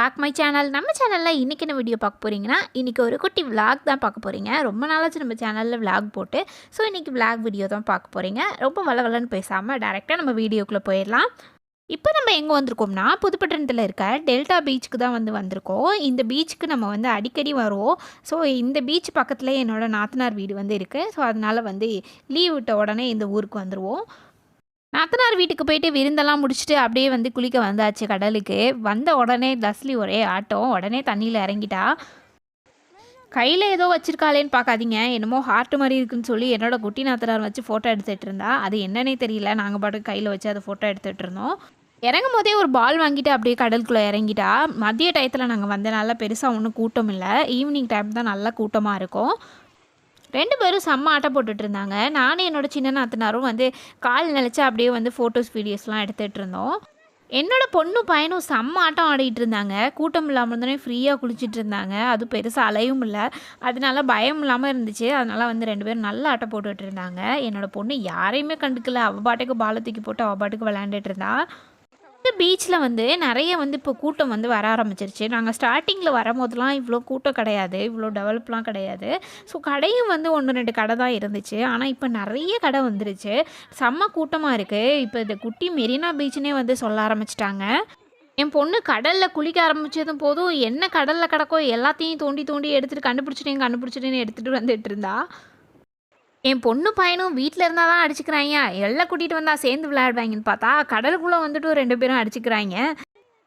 Back my channel நம்ம சேனலில் இன்றைக்கி என்ன வீடியோ பார்க்க போகிறீங்கன்னா இன்றைக்கி ஒரு குட்டி விளாக் தான் பார்க்க போகிறீங்க ரொம்ப நாளாச்சு நம்ம சேனலில் விளாக் போட்டு. ஸோ இன்றைக்கி விளாக் வீடியோ தான் பார்க்க போகிறீங்க ரொம்ப வளவலன்னு பேசாமல் டேரெக்டாக நம்ம வீடியோக்குள்ளே போயிடலாம். இப்போ நம்ம எங்கே வந்திருக்கோம்னா புதுப்பட்டினத்தில் இருக்க டெல்டா பீச்சுக்கு தான் வந்து வந்திருக்கோம். இந்த பீச்சுக்கு நம்ம வந்து அடிக்கடி வருவோம். ஸோ இந்த பீச் பக்கத்தில் என்னோட நாத்தனார் வீடு வந்து இருக்குது ஸோ அதனால் வந்து லீவ் விட்ட உடனே இந்த ஊருக்கு வந்துடுவோம் நாத்தனார் வீட்டுக்கு போயிட்டு விருந்தெல்லாம் முடிச்சுட்டு அப்படியே வந்து குளிக்க வந்தாச்சு கடலுக்கு. வந்த உடனே தஸ்லி ஒரே ஆட்டம். உடனே தண்ணியில் இறங்கிட்டா. கையில் ஏதோ வச்சிருக்காளேன்னு பார்க்காதீங்க. என்னமோ ஹார்ட் மாதிரி இருக்குன்னு சொல்லி என்னோட குட்டி நாத்தனார் வச்சு ஃபோட்டோ எடுத்துகிட்டு இருந்தா. அது என்னன்னே தெரியல. நாங்கள் பாட்டுக்கு கையில் வச்சு அதை ஃபோட்டோ எடுத்துகிட்டு இருந்தோம். இறங்கும் போதே ஒரு பால் வாங்கிட்டு அப்படியே கடலுக்குள்ளே இறங்கிட்டா. மதிய டயத்தில் நாங்கள் வந்தனால பெருசாக ஒன்றும் கூட்டம் இல்லை. ஈவினிங் டைம் தான் நல்லா கூட்டமாக இருக்கும். ரெண்டு பேரும் செம்ம ஆட்டம் போட்டுட்டு இருந்தாங்க நானும் என்னோட சின்ன நாத்தனாரும் வந்து கால் நினச்சா அப்படியே வந்து ஃபோட்டோஸ் வீடியோஸ்லாம் எடுத்துகிட்டு இருந்தோம் என்னோட பொண்ணும் பையனும் செம்ம ஆட்டம் ஆடிட்டு இருந்தாங்க கூட்டம் இல்லாமல் இருந்தோடனே ஃப்ரீயாக குளிச்சிட்டு இருந்தாங்க அது பெருசாக அலையும் இல்லை. அதனால பயம் இல்லாமல் இருந்துச்சு. அதனால வந்து ரெண்டு பேரும் நல்ல ஆட்டம் போட்டுட்டு இருந்தாங்க என்னோட பொண்ணு யாரையுமே கண்டுக்கல. அவள் பாட்டுக்கு பாலை தூக்கி போட்டு அவள் பாட்டுக்கு விளையாண்டுட்டு இருந்தா பீச்சில் வந்து நிறைய வந்து இப்போ கூட்டம் வந்து வர ஆரம்பிச்சிருச்சு. நாங்கள் ஸ்டார்டிங்கில் வரும்போதெல்லாம் இவ்வளோ கூட்டம் கிடையாது. இவ்வளோ டெவலப்லாம் கிடையாது. ஸோ கடையும் வந்து ஒன்று ரெண்டு கடை தான் இருந்துச்சு. ஆனால் இப்போ நிறைய கடை வந்துருச்சு. செம்ம கூட்டமாக இருக்குது இப்போ இந்த குட்டி மெரினா பீச்சுனே வந்து சொல்ல ஆரம்பிச்சிட்டாங்க. என் பொண்ணு கடலில் குளிக்க ஆரம்பித்ததும் போதும் என்ன கடலில் கிடக்கோ எல்லாத்தையும் தோண்டி தோண்டி எடுத்துகிட்டு கண்டுபிடிச்சிட்டேன் கண்டுபிடிச்சிட்டேன்னு எடுத்துகிட்டு வந்துட்டு இருந்தா. என் பொண்ணு பையனும் வீட்டில் இருந்தால் தான் அடிச்சுக்கிறாங்க எல்லாம் கூட்டிகிட்டு வந்தால் சேர்ந்து விளையாடுவாங்கன்னு பார்த்தா கடலுக்குள்ளே வந்துட்டு ரெண்டு பேரும் அடிச்சுக்கிறாங்க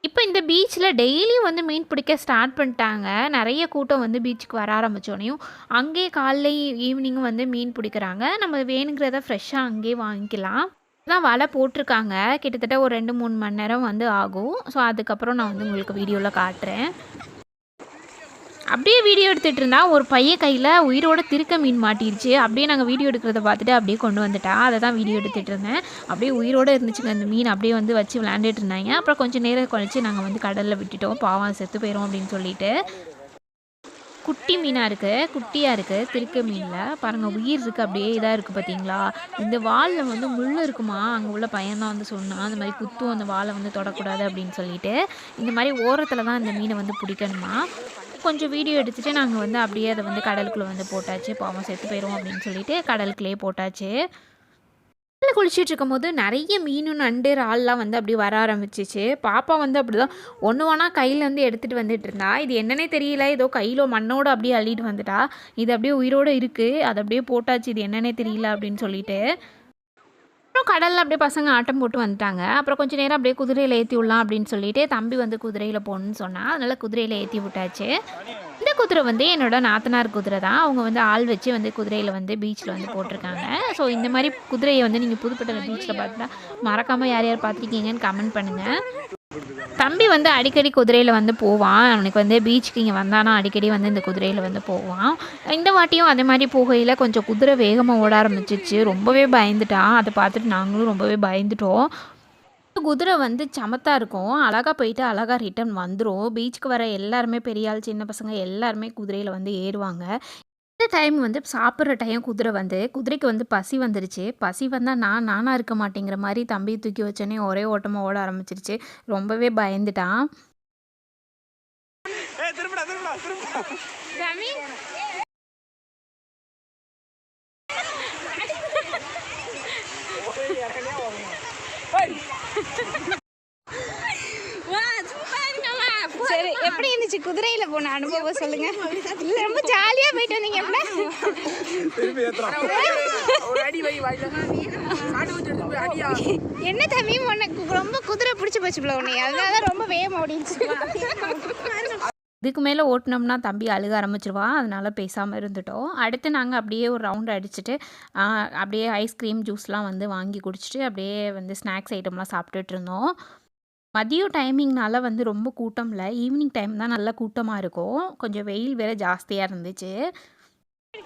இப்போ இந்த பீச்சில் டெய்லியும் வந்து மீன் பிடிக்க ஸ்டார்ட் பண்ணிட்டாங்க. நிறைய கூட்டம் வந்து பீச்சுக்கு வர ஆரம்பித்தோடனையும் அங்கேயே காலைல ஈவினிங்கும் வந்து மீன் பிடிக்கிறாங்க. நம்ம வேணுங்கிறத ஃப்ரெஷ்ஷாக அங்கேயே வாங்கிக்கலாம். தான் வலை போட்டிருக்காங்க. கிட்டத்தட்ட ஒரு ரெண்டு மூணு மணி நேரம் வந்து ஆகும். ஸோ அதுக்கப்புறம் நான் வந்து உங்களுக்கு வீடியோவில் காட்டுறேன். அப்படியே வீடியோ எடுத்துகிட்டு இருந்தால் ஒரு பையன் கையில் உயிரோட திருக்க மீன் மாட்டிருச்சு. அப்படியே நாங்கள் வீடியோ எடுக்கிறத பார்த்துட்டு அப்படியே கொண்டு வந்துட்டா அதை தான் வீடியோ எடுத்துகிட்டு இருந்தேன். அப்படியே உயிரோடு இருந்துச்சுங்க அந்த மீன். அப்படியே வந்து வச்சு விளையாண்டுட்டு இருந்தாங்க. அப்புறம் கொஞ்சம் நேரம் குறைச்சி நாங்கள் வந்து கடலில் விட்டுட்டோம். பாவம் செத்து போயிடும் அப்படின்னு சொல்லிட்டு. குட்டி மீனாக இருக்குது குட்டியாக இருக்குது திருக்க மீனில். பாருங்கள் உயிர் இருக்குது அப்படியே இதாக இருக்குது பார்த்தீங்களா இந்த வாலில் வந்து முள் இருக்குமா? அங்கே உள்ள பையன்தான் வந்து சொன்னான் அந்த மாதிரி குத்தும் அந்த வாலை வந்து தொடக்கூடாது அப்படின்னு சொல்லிட்டு. இந்த மாதிரி ஓரத்தில் தான் இந்த மீனை வந்து பிடிக்கணுமா? கொஞ்சம் வீடியோ எடுத்துகிட்டு நாங்கள் வந்து அப்படியே அதை வந்து கடலுக்குள்ளே வந்து போட்டாச்சு. பாவம் செத்து போயிடும் அப்படின்னு சொல்லிட்டு கடலுக்குள்ளேயே போட்டாச்சு. கடலில் குளிச்சுட்டு இருக்கும்போது நிறைய மீன் நண்டு ஆள்லாம் வந்து அப்படி வர ஆரம்பிச்சிச்சு. பாப்பா வந்து அப்படி தான் ஒன்று ஒன்றா கையில் வந்து எடுத்துகிட்டு வந்துட்டு இருந்தா. இது என்னன்னே தெரியல. ஏதோ கையில் மண்ணோடு அப்படியே அள்ளிட்டு வந்துட்டா. இது அப்படியே உயிரோடு இருக்குது அது அப்படியே போட்டாச்சு. இது என்னன்னே தெரியல அப்படின்னு சொல்லிட்டு. அப்புறம் கடலில் அப்படியே பசங்க ஆட்டம் போட்டு வந்துட்டாங்க. அப்புறம் கொஞ்சம் நேரம் அப்படியே குதிரையில் ஏற்றி விடலாம் அப்படின்னு சொல்லிட்டு தம்பி வந்து குதிரையில் போகணுன்னு சொன்னால் அதனால் குதிரையில் ஏற்றி விட்டாச்சு. இந்த குதிரை வந்து என்னோட நாத்தனார் குதிரை தான். அவங்க வந்து ஆள் வச்சு வந்து குதிரையில் வந்து பீச்சில் வந்து போட்டிருக்காங்க. ஸோ இந்த மாதிரி குதிரையை வந்து நீங்கள் புதுப்பட்ட பீச்சில் பார்த்துட்டா மறக்காமல் யார் யார் பார்த்துருக்கீங்கன்னு கமெண்ட் பண்ணுங்கள் தம்பி வந்து அடிக்கடி குதிரையில் வந்து போவான். அவனுக்கு வந்து பீச்சுக்கு இங்கே வந்தானா அடிக்கடி வந்து இந்த குதிரையில் வந்து போவான். இந்த வாட்டியும் அதே மாதிரி போகையில் கொஞ்சம் குதிரை வேகமாக ஓட ஆரம்பிச்சிச்சு. ரொம்பவே பயந்துட்டான். அதை பார்த்துட்டு நாங்களும் ரொம்பவே பயந்துட்டோம். குதிரை வந்து சமத்தாக இருக்கும். அழகாக போயிட்டு அழகாக ரிட்டர்ன் வந்துடும் பீச்சுக்கு வர எல்லாருமே பெரிய ஆள் சின்ன பசங்க எல்லாருமே குதிரையில் வந்து ஏறுவாங்க. இந்த டைம் வந்து சாப்பிட்ற டைம் குதிரை வந்து குதிரைக்கு வந்து பசி வந்துருச்சு. பசி வந்தால் நான் நானாக இருக்க மாட்டேங்கிற மாதிரி தம்பி தூக்கி வச்சோன்னே ஒரே ஓட்டமாக ஓட ஆரம்பிச்சிருச்சு. ரொம்பவே பயந்துட்டான். போன அனுபவம் சொல்லுங்க. இல்ல ரொம்ப ஜாலியா போயிட்டு வந்தீங்க என்ன தம்பி உனக்கு ரொம்ப குதிரை பிடிச்சி போச்சு போல உன்னை அதனால தான் ரொம்ப வேகம் ஓடிச்சு இதுக்கு மேலே ஓட்டினோம்னா தம்பி அழுக ஆரம்பிச்சிருவான் அதனால பேசாமல் இருந்துட்டோம். அடுத்து நாங்கள் அப்படியே ஒரு ரவுண்ட் அடிச்சுட்டு அப்படியே ஐஸ்கிரீம் ஜூஸ்லாம் வந்து வாங்கி குடிச்சிட்டு அப்படியே வந்து ஸ்நாக்ஸ் ஐட்டம்லாம் சாப்பிட்டுட்டு இருந்தோம். மதியம் டைமிங்னால வந்து ரொம்ப கூட்டம் இல்லை ஈவினிங் டைம் தான் நல்லா கூட்டமாக இருக்கும். கொஞ்சம் வெயில் வேறு ஜாஸ்தியாக இருந்துச்சு.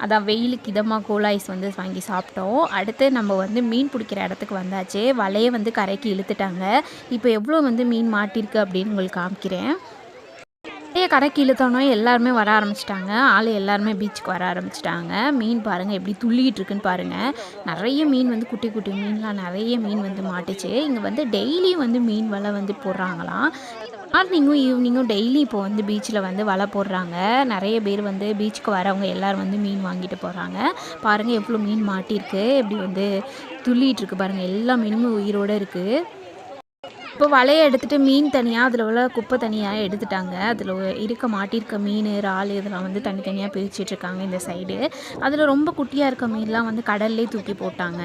அதான் வெயிலுக்கு இதமாக கோல் ஐஸ் வந்து வாங்கி சாப்பிட்டோம். அடுத்து நம்ம வந்து மீன் பிடிக்கிற இடத்துக்கு வந்தாச்சு. வலையை வந்து கரைக்கு இழுத்துட்டாங்க. இப்போ எவ்வளோ வந்து மீன் மாட்டிருக்கு அப்படின்னு உங்களுக்கு காமிக்கிறேன். நிறைய கரைக்கு இழுத்தோன்னே எல்லாருமே வர ஆரம்பிச்சிட்டாங்க. ஆள் எல்லாருமே பீச்சுக்கு வர ஆரம்பிச்சிட்டாங்க. மீன் பாருங்கள் எப்படி துள்ளிக்கிட்டு இருக்குன்னு பாருங்கள் நிறைய மீன் வந்து குட்டி குட்டி மீன்லாம் நிறைய மீன் வந்து மாட்டுச்சு. இங்கே வந்து டெய்லியும் வந்து மீன் வலை வந்து போடுறாங்களாம். மார்னிங்கும் ஈவினிங்கும் டெய்லி இப்போ வந்து பீச்சில் வந்து வலை போடுறாங்க. நிறைய பேர் வந்து பீச்சுக்கு வரவங்க எல்லோரும் வந்து மீன் வாங்கிட்டு போகிறாங்க பாருங்கள் எவ்வளோ மீன் மாட்டியிருக்கு. எப்படி வந்து துள்ளிகிட்டு இருக்கு பாருங்கள் எல்லா மீனும் உயிரோடு இருக்குது இப்போ வலையை எடுத்துகிட்டு மீன் தனியாக அதில் உள்ள குப்பை தனியாக எடுத்துட்டாங்க. அதில் இருக்க மாட்டியிருக்க மீன் இறால் இதெல்லாம் வந்து தனித்தனியாக பிரிச்சுட்டு இருக்காங்க இந்த சைடு அதில் ரொம்ப குட்டியாக இருக்க மீன்லாம் வந்து கடல்லே தூக்கி போட்டாங்க.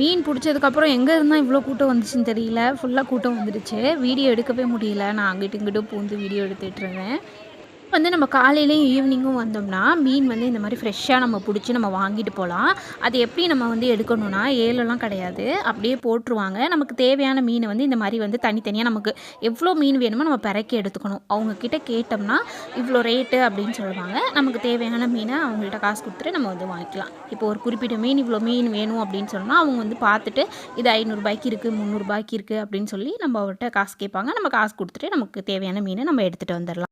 மீன் பிடிச்சதுக்கப்புறம் எங்கே இருந்தால் இவ்வளோ கூட்டம் வந்துச்சுன்னு தெரியல. ஃபுல்லாக கூட்டம் வந்துடுச்சு. வீடியோ எடுக்கவே முடியல. நான் அங்கிட்டு இங்கிட்டும் பூந்து வீடியோ எடுத்துகிட்டு இருந்தேன். வந்து நம்ம காலையிலையும் ஈவினிங்கும் வந்தோம்னா மீன் வந்து இந்த மாதிரி ஃப்ரெஷ்ஷாக நம்ம பிடிச்சி நம்ம வாங்கிட்டு போகலாம் அது எப்படி நம்ம வந்து எடுக்கணும்னா ஏலெல்லாம் கிடையாது. அப்படியே போட்டுருவாங்க. நமக்கு தேவையான மீனை வந்து இந்த மாதிரி வந்து தனித்தனியாக நமக்கு எவ்வளோ மீன் வேணுமோ நம்ம பிறக்கி எடுத்துக்கணும். அவங்கக்கிட்ட கேட்டோம்னா இவ்வளோ ரேட்டு அப்படின்னு சொல்லுவாங்க. நமக்கு தேவையான மீனை அவங்கள்ட்ட காசு கொடுத்துட்டு நம்ம வந்து வாங்கிக்கலாம். இப்போ ஒரு குறிப்பிட்ட மீன் இவ்வளோ மீன் வேணும் அப்படின்னு சொன்னால் அவங்க வந்து பார்த்துட்டு இது ஐநூறுரூபாய்க்கு இருக்குது முந்நூறுபாய்க்கு இருக்குது அப்படின்னு சொல்லி நம்ம அவர்கிட்ட காசு கேட்பாங்க. நம்ம காசு கொடுத்துட்டு நமக்கு தேவையான மீனை நம்ம எடுத்துகிட்டு வந்துடலாம்.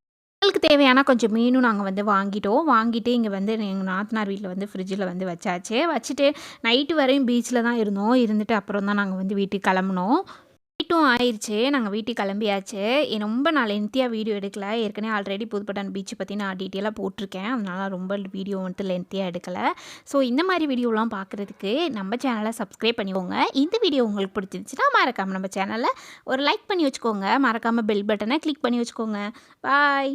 எங்களுக்கு தேவையான கொஞ்சம் மீனும் நாங்கள் வந்து வாங்கிட்டோம். வாங்கிட்டு இங்கே வந்து எங்கள் நாத்தனார் வீட்டில் வந்து ஃப்ரிட்ஜில் வந்து வச்சாச்சு. வச்சுட்டு நைட்டு வரையும் பீச்சில் தான் இருந்தோம். இருந்துட்டு அப்புறம் தான் நாங்கள் வந்து வீட்டுக்கு கிளம்புனோம். நைட்டும் ஆயிடுச்சு நாங்கள் வீட்டுக்கு கிளம்பியாச்சு. ரொம்ப நான் லென்த்தியாக வீடியோ எடுக்கல. ஏற்கனவே ஆல்ரெடி புதுப்பட்டான் பீச்சை பற்றி நான் டீட்டெயிலாக போட்டிருக்கேன். அதனால ரொம்ப வீடியோ வந்துட்டு லென்த்தியாக எடுக்கலை. ஸோ இந்த மாதிரி வீடியோலாம் பார்க்குறதுக்கு நம்ம சேனலை சப்ஸ்கிரைப் பண்ணிக்கோங்க. இந்த வீடியோ உங்களுக்கு பிடிச்சிருந்துச்சுன்னா மறக்காமல் நம்ம சேனலை ஒரு லைக் பண்ணி வச்சுக்கோங்க. மறக்காமல் பெல் பட்டனை கிளிக் பண்ணி வச்சுக்கோங்க. பாய்